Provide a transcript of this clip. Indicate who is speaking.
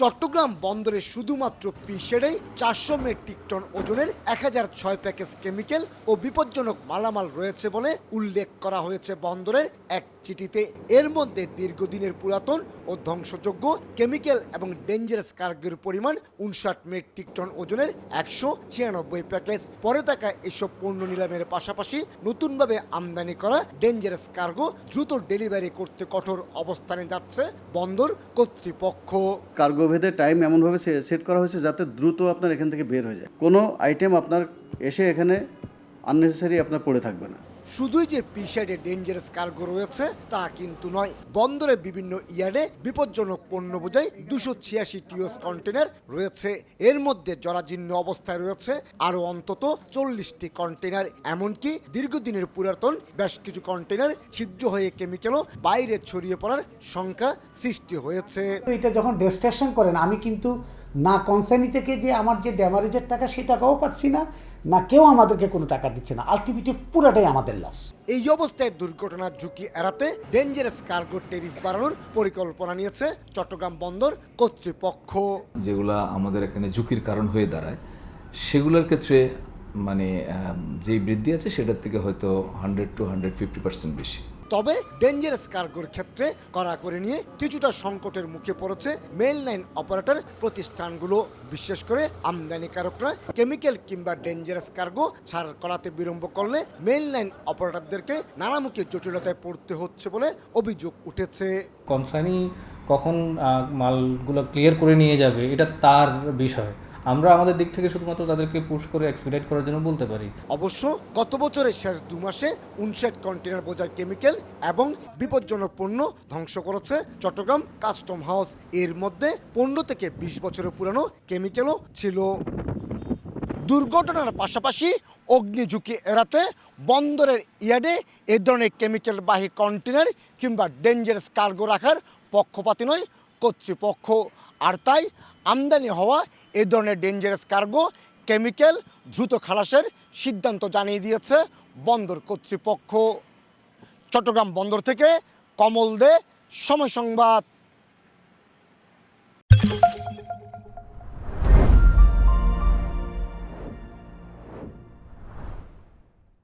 Speaker 1: চট্টগ্রাম বন্দরে শুধুমাত্র পিসেরেই চারশো মেট্রিক টন ওজনের এক হাজার ছয় প্যাকেজ কেমিক্যাল ও বিপজ্জনক মালামাল রয়েছে বলে উল্লেখ করা হয়েছে বন্দরের এক চিঠিতে। এর মধ্যে দীর্ঘদিনের পুরাতন ও ধ্বংসযোগ্য কেমিক্যাল এবং ডেঞ্জারাস কার্গোর পরিমাণ উনষাট মেট্রিক টন ওজনের একশো ছিয়ানব্বই প্যাকেজ। পরে থাকা এসব পণ্য নিলামের পাশাপাশি নতুনভাবে আমদানি করা ডেঞ্জারাস কার্গো দ্রুত ডেলিভারি করতে কঠোর অবস্থানে যাচ্ছে বন্দর কর্তৃপক্ষ।
Speaker 2: কার্গো ভেদে টাইম এমনভাবে সেট করা হয়েছে যাতে দ্রুত আপনার এখান থেকে বের হয়ে যায়। কোনো আইটেম আপনার এসে এখানে আননেসেসারি আপনার পড়ে থাকবে না।
Speaker 1: শুধুই যে পিসাইডে ডেঞ্জারাস কার্গো রয়েছে, তা কিন্তু নয়। বন্দরে বিভিন্ন ইয়ার্ডে বিপজ্জনক পণ্য বোঝাই দুশো ছিয়াশি টিওস কন্টেনার রয়েছে। এর মধ্যে জরাজীর্ণ অবস্থায় রয়েছে আরও অন্তত চল্লিশটি কন্টেনার এমনকি দীর্ঘদিনের পুরাতন বেশ কিছু কন্টেনার ছিদ্র হয়ে কেমিক্যালও বাইরে ছড়িয়ে পড়ার সংখ্যা সৃষ্টি হয়েছে।
Speaker 3: এটা যখন ডেস্ট্রাকশন করেন, আমি কিন্তু না কনসার্নি থেকে যে আমার যে ড্যামারেজের টাকা সেই টাকাও পাচ্ছি না না কেউ আমাদেরকে কোনো টাকা দিচ্ছে না। আলটিমেটলি পুরাটাই আমাদের লস
Speaker 1: এই অবস্থায় দুর্ঘটনার ঝুঁকি এড়াতে ডেঞ্জারাস কার্গো টেরিফ বাড়ানোর পরিকল্পনা নিয়েছে চট্টগ্রাম বন্দর কর্তৃপক্ষ।
Speaker 4: যেগুলা আমাদের এখানে ঝুঁকির কারণ হয়ে দাঁড়ায় সেগুলোর ক্ষেত্রে মানে যেই বৃদ্ধি আছে সেটার থেকে হয়তো hundred to hundred fifty percent বেশি।
Speaker 1: তবে ডেঞ্জারাস কার্গোর ক্ষেত্রে কড়া করে নিয়ে কিছুটা সংকটের মুখে পড়েছে মেল লাইন অপারেটর প্রতিষ্ঠানগুলো। বিশেষ করে আমদানিকারকরা কেমিক্যাল কিংবা ডেঞ্জারাস কার্গো ছাড় করাতে বিলম্ব করলে মেল লাইন অপারেটরদেরকে নানামুখী জটিলতায় পড়তে হচ্ছে বলে অভিযোগ উঠেছে।
Speaker 5: কনসার্নি কখন মালগুলো ক্লিয়ার করে নিয়ে যাবে, এটা তার বিষয়। আমরা আমাদের দিক থেকে শুধুমাত্র তাদেরকে পুশ করে এক্সপিডাইট করার জন্য বলতে পারি।
Speaker 1: অবশ্য গত বছরের শেষ দু মাসে উনষাট কন্টেনার বোঝায় কেমিক্যাল এবং বিপজ্জনক পণ্য ধ্বংস করেছে চট্টগ্রাম কাস্টম হাউস এর মধ্যে পনেরো থেকে বিশ বছরের পুরানো কেমিক্যালও ছিল। দুর্ঘটনার পাশাপাশি অগ্নি ঝুঁকি এড়াতে বন্দরের ইয়ার্ডে এ ধরনের কেমিক্যাল বাহী কন্টেনার কিংবা ডেঞ্জারাস কার্গো রাখার পক্ষপাতি নয় কর্তৃপক্ষ। আর তাই আমদানি হওয়া এ ধরনের ডেঞ্জারাস কার্গো কেমিক্যাল দ্রুত খালাসের সিদ্ধান্ত জানিয়ে দিয়েছে বন্দর কর্তৃপক্ষ। চট্টগ্রাম বন্দর থেকে কমল দে, সময় সংবাদ।